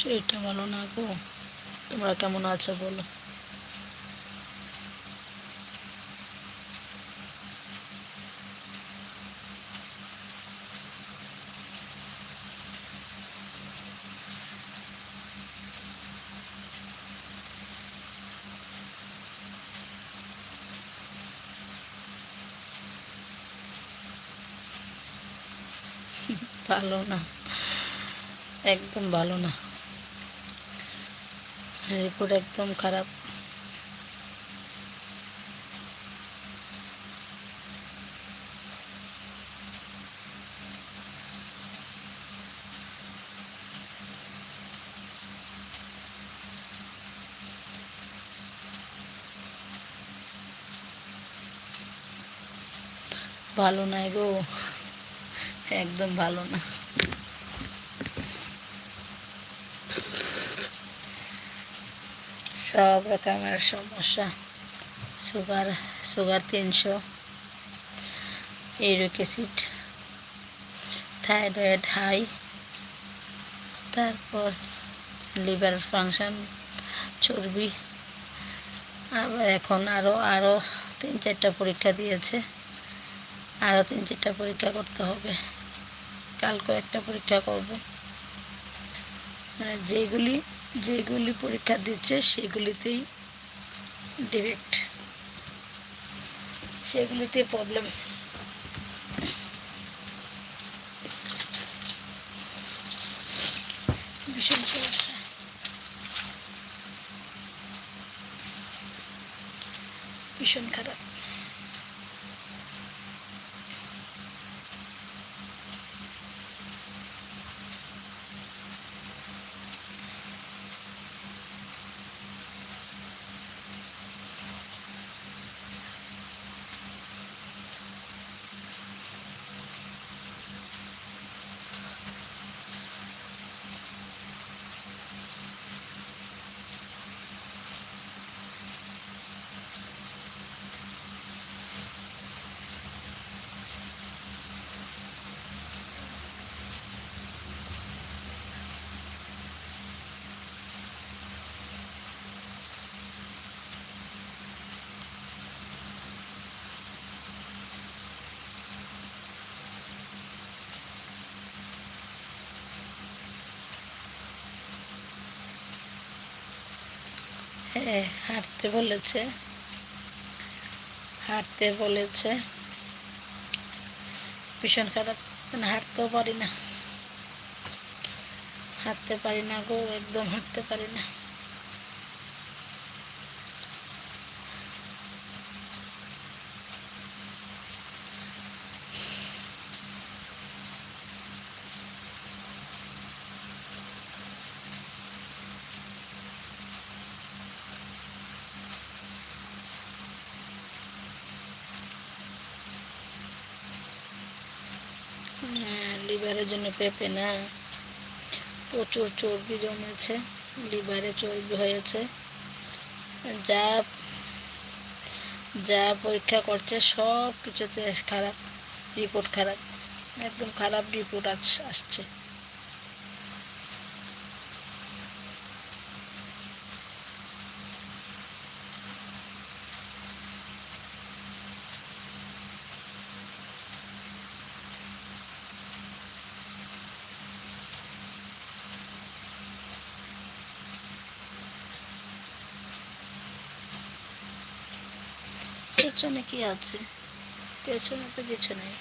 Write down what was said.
শরীরটা ভালো না গো। তোমরা কেমন আছো বলো? ভালো না। একদম ভালো না। রিপোর্ট একদম খারাপ। ভালো নাই গো। একদম ভালো না। সব রকমের সমস্যা। সুগার সুগার তিনশো। Uric acid. Thyroid high. তারপর লিভার ফাংশন, চর্বি। আবার এখন আরও আরও তিন চারটা পরীক্ষা দিয়েছে। আরও তিন চারটা পরীক্ষা করতে হবে। কালকেও একটা পরীক্ষা করব। মানে যেগুলি যেগুলি পরীক্ষা দিচ্ছে সেগুলিতেই ডিরেক্ট সেগুলিতে প্রবলেম ভীষণ ভীষণ খারাপ। হ্যাঁ হাঁটতে বলেছে। হাঁটতে বলেছে। ভীষণ খারাপ। মানে হাঁটতেও পারি না। হাঁটতে পারি না গো, একদম হাঁটতে পারি না হ্যাঁ, লিভারের জন্য পেঁপে না। প্রচুর চর্বি জমেছে, লিভারে চর্বি হয়েছে। যা যা পরীক্ষা করছে সব কিছুতে খারাপ রিপোর্ট খারাপ, একদম খারাপ রিপোর্ট আসছে। পেছনে কি আছে? পেছনে তো কিছু নেই।